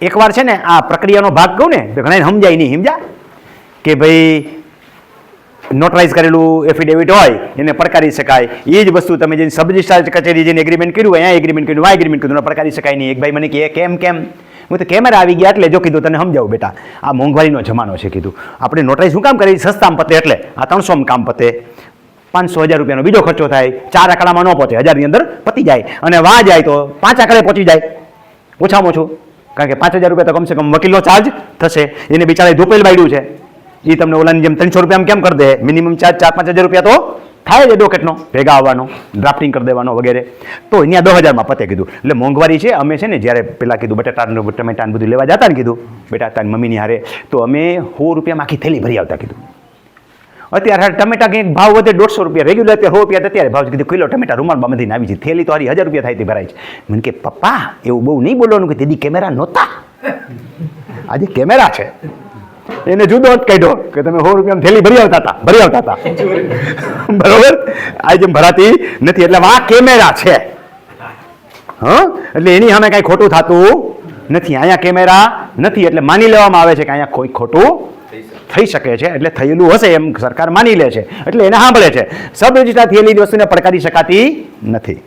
એકવાર છે ને આ પ્રક્રિયાનો ભાગ કહું ને ઘણા સમજાય નહીં સમજા કે ભાઈ નોટરાઇઝ કરેલું એફિડેવિટ હોય, એને પડકારી શકાય. એ જ વસ્તુ તમે જે સબ રજિસ્ટ્રાર કચેરી જેને એગ્રીમેન્ટ કર્યું હોય, અહીંયા એગ્રીમેન્ટ કર્યું આ એગ્રીમેન્ટ કર્યું પડકારી શકાય નહીં. એક ભાઈ મને કહે, કેમ કેમ? હું તો કેમેરા આવી ગયા એટલે જો કીધું, તને સમજાવું બેટા. આ મોંઘવારીનો જમાનો છે કીધું. આપણે નોટરાઇઝ શું કામ કરી સસ્તામાં પતે એટલે. આ ત્રણસોમાં કામ પતે. પાંચસો હજાર રૂપિયાનો બીજો ખર્ચો થાય. ચાર આંકડામાં ન પહોંચે. હજારની અંદર પતી જાય. અને વા જાય તો પાંચ આંકડે પહોંચી જાય. ઓછામાં ઓછું. કારણ કે પાંચ હજાર રૂપિયા તો કમસે કમ વકીલનો ચાર્જ થશે. એને બિચારે ધોપેલ બાયડ્યું છે. એ તમને ઓલાની જેમ ત્રણસો રૂપિયા કેમ કરી દે? મિનિમમ ચાર્જ ચાર પાંચ હજાર રૂપિયા તો થાય એડવોકેટનો ભેગા આવવાનો ડ્રાફ્ટિંગ કરી દેવાનો વગેરે. તો અહીંયા દસ હજારમાં પતે કીધું. એટલે મોંઘવારી છે. અમે છે ને જ્યારે પેલા કીધું બટાટાનું ટમેટાને બધું લેવા જતા ને કીધું. બેટા તારી મમ્મીની હારે. તો અમે સો રૂપિયામાં આખી થેલી ભરી આવતા કીધું. અત્યારે ટમેટા કંઈક ભાવ વધે દોઢસો રૂપિયા રેગ્યુલર અત્યારે સો રૂપિયા અત્યારે ત્યારે ભાવ કીધું કિલો ટમેટા રૂમાલમાં બધીને આવી છે. થેલી તો હારી હજાર રૂપિયા થાય તે ભરાય છે. મને કે, પપ્પા, એવું બહુ નહીં બોલવાનું કે દીદી કેમેરા નહોતા. આજે કેમેરા છે, એને જુદો જ કાઢ્યો કે તમે સો રૂપિયામાં થેલી ભરી આવતા હતા, ભરી આવતા હતા. બરોબર? આ જેમ ભરાતી નથી, એટલે આ કેમેરા છે. હા? એટલે એની સામે કાંઈ ખોટું થતું નથી. અહીંયા કેમેરા નથી, એટલે માની લેવામાં આવે છે કે અહીંયા કોઈ ખોટું થઈ શકે છે, એટલે થયેલું હશે એમ સરકાર માની લે છે, એટલે એને સાંભળે છે. સબ રજિસ્ટ્રાર થયેલી વસ્તુને પડકારી શકાતી નથી.